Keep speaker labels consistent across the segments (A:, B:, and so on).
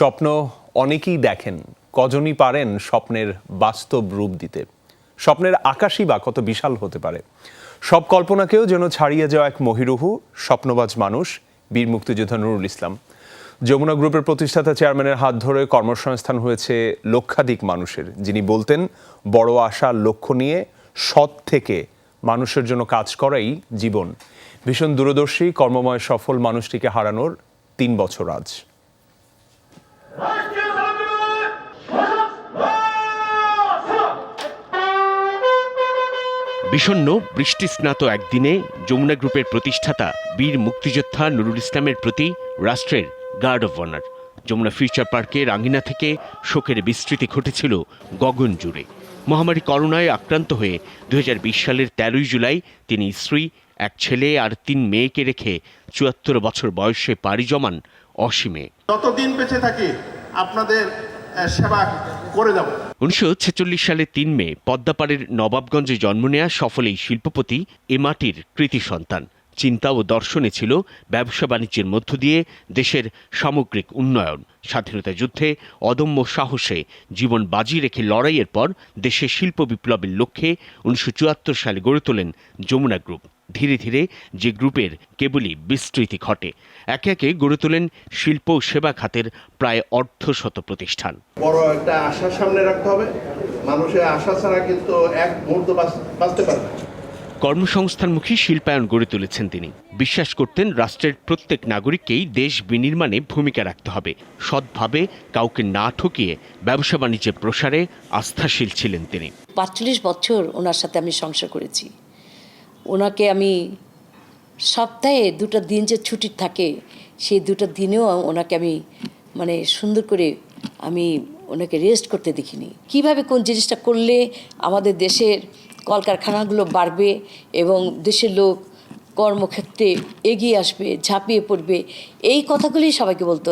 A: স্বপ্ন অনেকেই দেখেন, কজনই পারেন স্বপ্নের বাস্তব রূপ দিতে। স্বপ্নের আকাশই বা কত বিশাল হতে পারে। সব কল্পনাকেও যেন ছাড়িয়ে যাওয়া এক মহিরুহু, স্বপ্নবাজ মানুষ, বীর মুক্তিযোদ্ধা নুরুল ইসলাম। যমুনা গ্রুপের প্রতিষ্ঠাতা চেয়ারম্যানের হাত ধরে কর্মসংস্থান হয়েছে লক্ষাধিক মানুষের, যিনি বলতেন, বড় আশা, লক্ষ্য নিয়ে সৎ থেকে মানুষের জন্য কাজ করাই জীবন। ভীষণ দূরদর্শী, কর্মময়, সফল মানুষটিকে হারানোর তিন বছর আজ।
B: বিষণ্ন বৃষ্টিস্নাত একদিনে যমুনা গ্রুপের প্রতিষ্ঠাতা বীর মুক্তিযোদ্ধা নুরুল ইসলামের প্রতি রাষ্ট্রের guard of honour. Jamuna future পার্কে আঙ্গিনা থেকে শোকের বিস্তৃতি ঘটেছিল গগন জুড়ে। মহামারী করোনায় আক্রান্ত হয়ে দুহাজার বিশ সালের তেরোই জুলাই তিনি স্ত্রী, এক ছেলে আর তিন মেয়েকে রেখে চুয়াত্তর বছর বয়সে পাড়ি জমান অসীমে।
C: যতদিন বেঁচে থাকি আপনাদের সেবা করে যাব।
B: উনিশশো ছেচল্লিশ সালে তিন মে পদ্মাপাড়ের নবাবগঞ্জে জন্ম নেয়া সফল এই শিল্পপতি এ মাটির কৃতি সন্তান। চিন্তা ও দর্শনে ছিল ব্যবসা বাণিজ্যের মধ্য দিয়ে দেশের সামগ্রিক উন্নয়ন। স্বাধীনতা যুদ্ধে অদম্য সাহসে জীবন বাজি রেখে লড়াইয়ের পর দেশে শিল্প বিপ্লবের লক্ষ্যে উনিশশো চুয়াত্তর সালে গড়ে তোলেন যমুনা গ্রুপ। ধীরে ধীরে যে গ্রুপের কেবলই বিস্তৃতি ঘটে, একে একে গড়ে তোলেন শিল্প সেবা খাতের প্রায় অর্ধশত প্রতিষ্ঠান।
C: বড় একটা আশা সামনে রাখতে হবে। মানুষের আশা ছাড়া কিন্তু এক মুহূর্ত বাঁচতে পারে না।
B: কর্মসংস্থানমুখী শিল্পায়ন গড়ে তুলেছেন তিনি। বিশ্বাস করতেন রাষ্ট্রের প্রত্যেক নাগরিককেই দেশ বিনির্মাণে ভূমিকা রাখতে হবে। সৎভাবে কাউকে না ঠকিয়ে ব্যবসা বাণিজ্যের প্রসারে আস্থাশীল ছিলেন তিনি।
D: পাঁচচল্লিশ বছর ওনার সাথে আমি সংসার করেছি। ওনাকে আমি সপ্তাহে দুটো দিন যে ছুটি থাকে, সেই দুটো দিনেও ওনাকে আমি মানে সুন্দর করে আমি ওনাকে রেস্ট করতে দেখিনি। কীভাবে কোন জিনিসটা করলে আমাদের দেশের কলকারখানাগুলো বাড়বে এবং দেশের লোক কর্মক্ষেত্রে এগিয়ে আসবে, ঝাঁপিয়ে পড়বে, এই কথাগুলি সবাইকে বলতো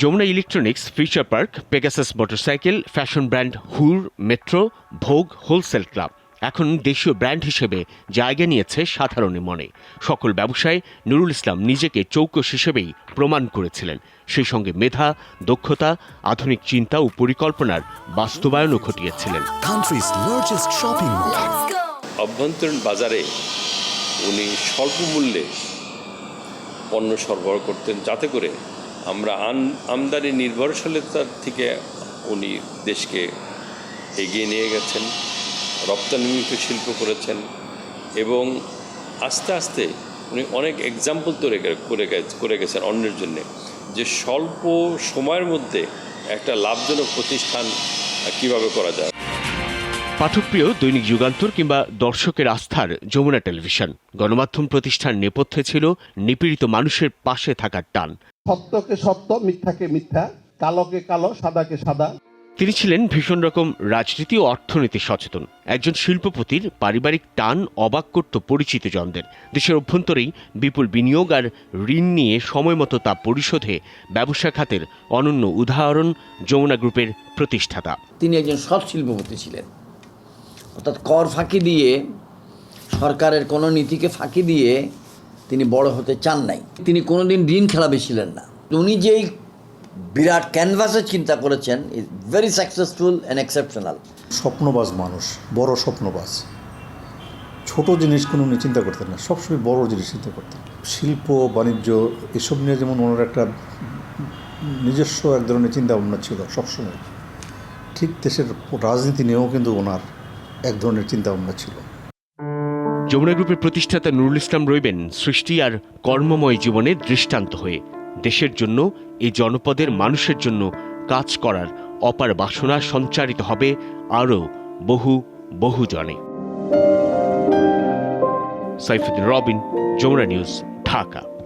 B: Jamuna electronics, future park, Pegasus motorcycle, fashion brand, হুর, মেট্রো, ভোগ, হোলসেল ক্লাব। এখন দেশীয় ব্র্যান্ড হিসেবে জায়গা নিয়েছে সাধারণের মনে। সকল ব্যবসায় নুরুল ইসলাম নিজেকে চৌকস হিসেবেই প্রমাণ করেছিলেন। সেই সঙ্গে মেধা দক্ষতা আধুনিক চিন্তা ও পরিকল্পনার বাস্তবায়নও ঘটিয়েছিলেন
E: অভ্যন্তরীণ বাজারে উনি স্বল্প মূল্যে পণ্য সরবরাহ করতেন যাতে করে আমরা আন আমদানি নির্ভরশীলতার থেকে উনি দেশকে এগিয়ে নিয়ে গেছেন। রপ্তানিমুখী শিল্প করেছেন এবং আস্তে আস্তে উনি অনেক এক্সাম্পল তৈরি করে- করে গেছেন অন্যের জন্যে। যে স্বল্প সময়ের মধ্যে একটা লাভজনক প্রতিষ্ঠান কীভাবে করা যায়?
B: পাঠকপ্রিয় দৈনিক যুগান্তর কিংবা দর্শকের আস্থার যমুনা টেলিভিশন। গণমাধ্যম প্রতিষ্ঠান নেপথ্যে ছিল নিপীড়িত মানুষের পাশে থাকার টান।
C: সত্যকে সত্য মিথ্যাকে মিথ্যা কালোকে কালো সাদাকে সাদা।
B: তিনি ছিলেন ভীষণ রকম রাজনীতি ও অর্থনীতি সচেতন। একজন শিল্পপতির পারিবারিক টান অবাক করত পরিচিত জনদের। দেশের অভ্যন্তরেই বিপুল বিনিয়োগ আর ঋণ নিয়ে সময়মতো তা পরিশোধে ব্যবসা খাতের অনন্য উদাহরণ যমুনা গ্রুপের প্রতিষ্ঠাতা।
F: তিনি একজন সৎ শিল্পপতি ছিলেন। অর্থাৎ কর ফাঁকি দিয়ে, সরকারের কোনো নীতিকে ফাঁকি দিয়ে তিনি বড় হতে চান নাই। তিনি কোনোদিন ঋণ খেলাবে ছিলেন না। উনি যেই বিরাট ক্যানভাসে চিন্তা করেছেন is very successful and exceptional
G: স্বপ্নবাজ মানুষ বড় স্বপ্নবাজ। ছোট জিনিস কোনো উনি চিন্তা করতেন না সবসময় বড় জিনিস চিন্তা করতেন। শিল্প বাণিজ্য এসব নিয়ে যেমন ওনার একটা নিজস্ব এক ধরনের চিন্তা ভাবনা ছিল সবসময়। ঠিক দেশের রাজনীতি নিয়েও কিন্তু ওনার এক ধরনের চিন্তা ভাবনা ছিল।
B: যমুনা গ্রুপের প্রতিষ্ঠাতা নুরুল ইসলাম রইবেন সৃষ্টি আর কর্মময় জীবনের দৃষ্টান্ত হয়ে। দেশের জন্য, এই জনপদের মানুষের জন্য কাজ করার অপার বাসনা সঞ্চারিত হবে আরও বহু বহু জনে সাইফুদ্দিন রবিন, যমুনা নিউজ, ঢাকা।